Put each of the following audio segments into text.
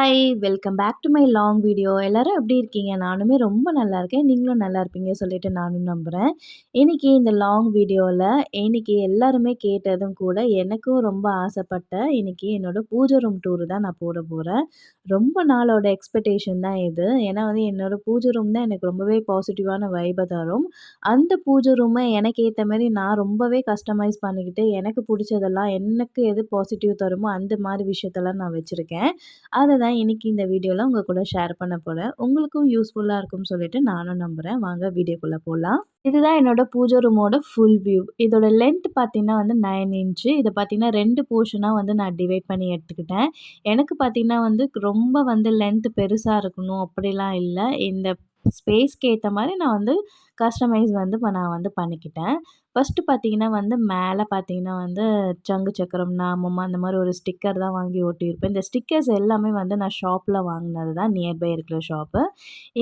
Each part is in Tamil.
Hi welcome back to my long video எல்லோரும் எப்படி இருக்கீங்க? நானுமே ரொம்ப நல்லா இருக்கேன். நீங்களும் நல்லா இருப்பீங்க சொல்லிட்டு நானும் நம்புகிறேன் இன்றைக்கி இந்த லாங் வீடியோவில் இன்றைக்கி எல்லாருமே கேட்டதும் கூட எனக்கும் ரொம்ப ஆசைப்பட்ட இன்றைக்கி என்னோடய பூஜை ரூம் டூரு தான் நான் போட போகிறேன் ரொம்ப நாளோட எக்ஸ்பெக்டேஷன் தான் இது. ஏன்னா வந்து என்னோடய பூஜை ரூம் தான் எனக்கு ரொம்பவே பாசிட்டிவான வைபை தரும். அந்த பூஜை ரூமை எனக்கு ஏற்ற மாதிரி நான் ரொம்பவே கஸ்டமைஸ் பண்ணிக்கிட்டு எனக்கு பிடிச்சதெல்லாம் எனக்கு எது பாசிட்டிவ் தருமோ அந்த மாதிரி விஷயத்தெல்லாம் நான் வச்சுருக்கேன். அதை தான் இன்றைக்கி இந்த வீடியோவில் உங்கள் கூட ஷேர் பண்ண போகிறேன் உங்களுக்கும் யூஸ்ஃபுல்லாக இருக்கும்னு சொல்லிட்டு நானும் நம்புகிறேன் வாங்க வீடியோக்குள்ளே போகலாம் இதுதான் என்னோட பூஜை ரூமோட ஃபுல் வியூ இதோட லென்த் பார்த்தீங்கன்னா வந்து நைன் இன்ச்சு இதை பார்த்திங்கன்னா ரெண்டு போர்ஷனாக வந்து நான் டிவைட் பண்ணி எடுத்துக்கிட்டேன். எனக்கு பார்த்தீங்கன்னா வந்து ரொம்ப வந்து லென்த் பெருசாக இருக்கணும் அப்படிலாம் இல்லை. இந்த ஸ்பேஸ்க்கு ஏற்ற மாதிரி நான் வந்து கஸ்டமைஸ் வந்து இப்போ நான் வந்து பண்ணிக்கிட்டேன். ஃபஸ்ட்டு பார்த்தீங்கன்னா வந்து மேலே பார்த்தீங்கன்னா வந்து சங்கு சக்கரம் நாமம் அந்த மாதிரி ஒரு ஸ்டிக்கர் தான் வாங்கி ஒட்டியிருப்பேன் இந்த ஸ்டிக்கர்ஸ் எல்லாமே வந்து நான் ஷாப்பில் வாங்கினது தான். நியர்பை இருக்கிற ஷாப்பு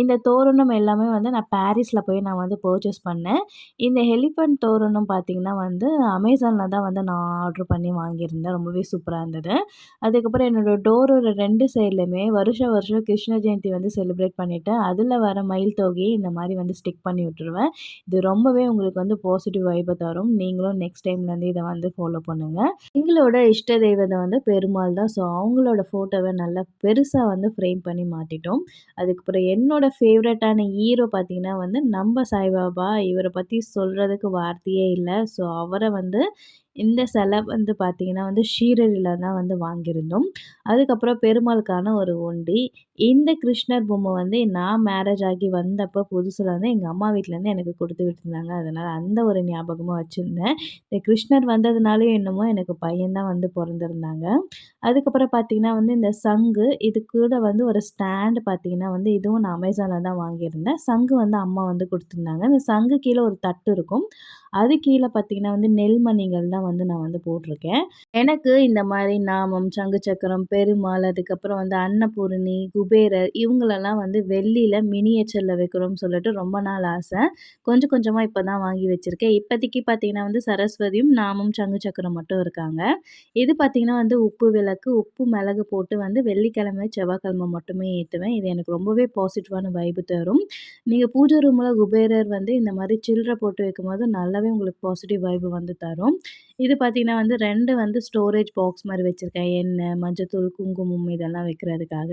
இந்த தோரணம் எல்லாமே வந்து நான் பாரிஸில் போய் நான் வந்து பர்ச்சேஸ் பண்ணேன். இந்த ஹெலிஃபண்ட் தோரணம் பார்த்திங்கன்னா வந்து அமேசானில் தான் வந்து நான் ஆர்டர் பண்ணி வாங்கியிருந்தேன். ரொம்பவே சூப்பராக இருந்தது. அதுக்கப்புறம் என்னோடய டோரோட ரெண்டு சைட்லையுமே வருஷம் வருஷம் கிருஷ்ண ஜெயந்தி வந்து செலிப்ரேட் பண்ணிவிட்டு அதில் வர மயில் தொகையை இந்த மாதிரி வந்து ஸ்டிக் பண்ணி விட்டுருவேன். இது ரொம்பவே உங்களுக்கு வந்து பாசிட்டிவ் வைப் தரும். நீங்களும் நெக்ஸ்ட் டைம்லேருந்து இதை வந்து ஃபாலோ பண்ணுங்கள் எங்களோட இஷ்ட தெய்வத்தை வந்து பெருமாள் தான். ஸோ அவங்களோட ஃபோட்டோவை நல்லா பெருசாக வந்து ஃப்ரேம் பண்ணி மாட்டிட்டோம் அதுக்கப்புறம் என்னோடய ஃபேவரட்டான ஹீரோ பார்த்திங்கன்னா வந்து நம்ம சாய்பாபா. இவரை பற்றி சொல்கிறதுக்கு வார்த்தையே இல்லை. ஸோ அவரை வந்து இந்த சிலை வந்து பார்த்திங்கன்னா வந்து ஷீரடியில் தான் வந்து வாங்கியிருந்தோம். அதுக்கப்புறம் பெருமாளுக்கான ஒரு ஒண்டி. இந்த கிருஷ்ணர் பொம்மை வந்து நான் மேரேஜ் ஆகி வந்தப்போ புதுசில் வந்து எங்கள் அம்மா வீட்டிலேருந்து எனக்கு கொடுத்து விட்டுருந்தாங்க. அதனால் அந்த ஒரு ஞாபகமாக வச்சுருந்தேன். இந்த கிருஷ்ணர் வந்ததுனாலே என்னமோ எனக்கு பையன்தான் வந்து பிறந்திருந்தாங்க. அதுக்கப்புறம் பார்த்திங்கன்னா வந்து இந்த சங்கு இது கூட வந்து ஒரு ஸ்டாண்டு பார்த்திங்கன்னா வந்து இதுவும் நான் அமேசானில் தான் வாங்கியிருந்தேன். சங்கு வந்து அம்மா வந்து கொடுத்துருந்தாங்க. இந்த சங்கு கீழே ஒரு தட்டு இருக்கும். அது கீழே பார்த்திங்கன்னா வந்து நெல்மணிகள் தான் வந்து நான் வந்து போட்டிருக்கேன். எனக்கு இந்த மாதிரி நாமம் சங்கு சக்கரம் பெருமாள் அதுக்கப்புறம் வந்து அன்னபூரணி குபேரர் இவங்களெல்லாம் வந்து வெள்ளியில் மினியேச்சரில் வைக்கணும்னு சொல்லிட்டு ரொம்ப நாள் ஆசை. கொஞ்சம் கொஞ்சமாக இப்போ தான் வாங்கி வச்சுருக்கேன். இப்போதைக்கு பார்த்திங்கன்னா வந்து சரஸ்வதியும் நாமம் சங்கு சக்கரம் மட்டும் இருக்காங்க. இது பார்த்திங்கன்னா வந்து உப்பு விளக்கு உப்பு மிளகு போட்டு வந்து வெள்ளிக்கிழமை செவ்வாய்க்கிழமை மட்டுமே ஏற்றுவேன் இது எனக்கு ரொம்பவே பாசிட்டிவான வைப்பு தரும். நீங்கள் பூஜை ரூமில் குபேரர் வந்து இந்த மாதிரி சில்லறை போட்டு வைக்கும்போது நல்லாவே உங்களுக்கு பாசிட்டிவ் வைப்பு வந்து தரும். இது பார்த்திங்கன்னா வந்து ரெண்டு வந்து ஸ்டோரேஜ் பாக்ஸ் மாதிரி வச்சுருக்கேன். எண்ணெய் மஞ்சத்தூள் குங்குமம் இதெல்லாம் வைக்கிறதுக்காக.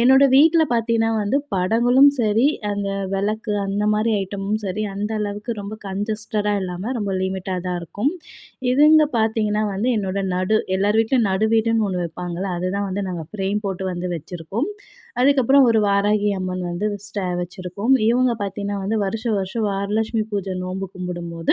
என்னோடய வீட்டில் பார்த்திங்கன்னா வந்து படங்களும் சரி அந்த விளக்கு அந்த மாதிரி ஐட்டமும் சரி அந்த அளவுக்கு ரொம்ப கன்ஜஸ்டடாக இல்லாமல் ரொம்ப லிமிட்டாக தான் இருக்கும். இதுங்க பார்த்திங்கன்னா வந்து என்னோடய நடு எல்லார் வீட்லையும் நடு வீடுன்னு ஒன்று வைப்பாங்களே அதுதான் வந்து நாங்கள் ஃப்ரேம் போட்டு வந்து வச்சுருக்கோம். அதுக்கப்புறம் ஒரு வாராகி அம்மன் வந்து ஸ்டே வச்சுருக்கோம். இவங்க பார்த்திங்கன்னா வந்து வருஷம் வருஷம் வரலட்சுமி பூஜை நோன்பு கும்பிடும்போது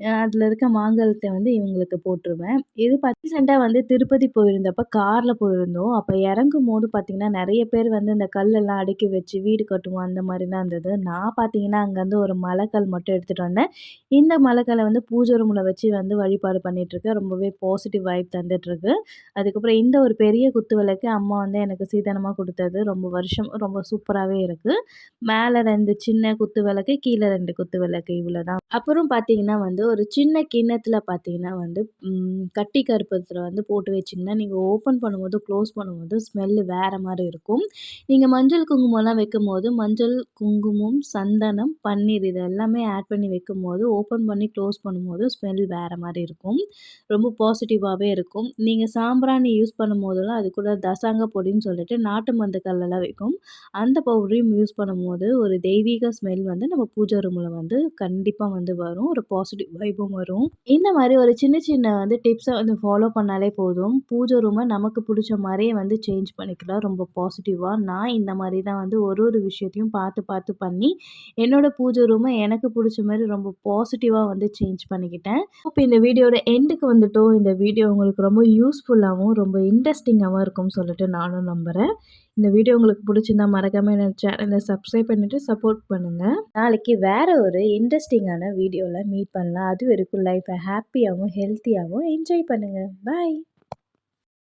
அதில் இருக்க மாங்கல்யத்தை வந்து இவங்களுக்கு போட்டுருவேன். இது ரீசெண்டாக வந்து திருப்பதி போயிருந்தப்போ காரில் போயிருந்தோம். அப்போ இறங்கும் போது பார்த்திங்கன்னா நிறைய பேர் வந்து இந்த கல்லெல்லாம் அடுக்கி வச்சு வீடு கட்டுவோம் அந்த மாதிரிலாம் இருந்தது. நான் பார்த்தீங்கன்னா அங்கேருந்து ஒரு மலைக்கல் மட்டும் எடுத்துகிட்டு வந்தேன். இந்த மலைக்கல்லை வந்து பூஜை ரூமில் வச்சு வந்து வழிபாடு பண்ணிகிட்ருக்கேன் ரொம்பவே பாசிட்டிவ் வைப் தந்துட்டுருக்கு. அதுக்கப்புறம் இந்த ஒரு பெரிய குத்து விளக்கு அம்மா வந்து எனக்கு சீதனமாக கொடுத்தது. ரொம்ப வருஷம் ரொம்ப சூப்பராகவே இருக்குது மேலே ரெண்டு சின்ன குத்து விளக்கு கீழே ரெண்டு குத்து விளக்கு இவ்வளோ தான் அப்புறம் பார்த்தீங்கன்னா வந்து ஒரு சின்ன கிண்ணத்தில் பார்த்தீங்கன்னா வந்து கட்டி கருப்பத்தில் வந்து போட்டு வச்சிங்கன்னா நீங்கள் ஓப்பன் பண்ணும்போது க்ளோஸ் பண்ணும்போது ஸ்மெல்லு வேறு மாதிரி இருக்கும். நீங்கள் மஞ்சள் குங்குமம்லாம் வைக்கும்போது மஞ்சள் குங்குமம் சந்தனம் பன்னீர் இது எல்லாமே ஆட் பண்ணி வைக்கும்போது ஓப்பன் பண்ணி க்ளோஸ் பண்ணும்போது ஸ்மெல் வேறு மாதிரி இருக்கும். ரொம்ப பாசிட்டிவாகவே இருக்கும். நீங்கள் சாம்பிராணி யூஸ் பண்ணும்போதெல்லாம் அது கூட தசாங்க பொடின்னு சொல்லிட்டு நாட்டு மருந்து கல்லெல்லாம் வைக்கும். அந்த பவுடரையும் யூஸ் பண்ணும்போது ஒரு தெய்வீக ஸ்மெல் வந்து நம்ம பூஜை ரூமில் வந்து கண்டிப்பாக வந்து வரும். ஒரு பாசிட்டிவ் வைபும் வரும். இந்த மாதிரி ஒரு சின்ன சின்ன வந்து டிப்ஸை வந்து ஃபாலோ பண்ணாலே போதும். பூஜை ரூமை நமக்கு பிடிச்ச மாதிரியே வந்து சேஞ்ச் பண்ணிக்கலாம். ரொம்ப பாசிட்டிவாக நான் இந்த மாதிரி தான் வந்து ஒரு ஒரு விஷயத்தையும் பார்த்து பார்த்து பண்ணி என்னோட பூஜை ரூமை எனக்கு பிடிச்ச மாதிரி ரொம்ப பாசிட்டிவாக வந்து சேஞ்ச் பண்ணிக்கிட்டேன். இப்போ இந்த வீடியோட எண்டுக்கு வந்துட்டோம். இந்த வீடியோ உங்களுக்கு ரொம்ப யூஸ்ஃபுல்லாகவும் ரொம்ப இன்ட்ரெஸ்டிங்காகவும் இருக்கும்னு சொல்லிட்டு நானும் நம்புகிறேன் இந்த வீடியோ உங்களுக்கு பிடிச்சிருந்தா மறக்காமல் என்னோட சேனலை சப்ஸ்கிரைப் பண்ணிவிட்டு சப்போர்ட் பண்ணுங்கள் நாளைக்கு வேறு ஒரு இன்ட்ரெஸ்டிங்கான வீடியோவில் மீட் பண்ணலாம். அது வரைக்கும் லைஃப்பை ஹாப்பியாகவும் ஹெல்த்தியாகவும் என்ஜாய் பண்ணுங்கள் பாய்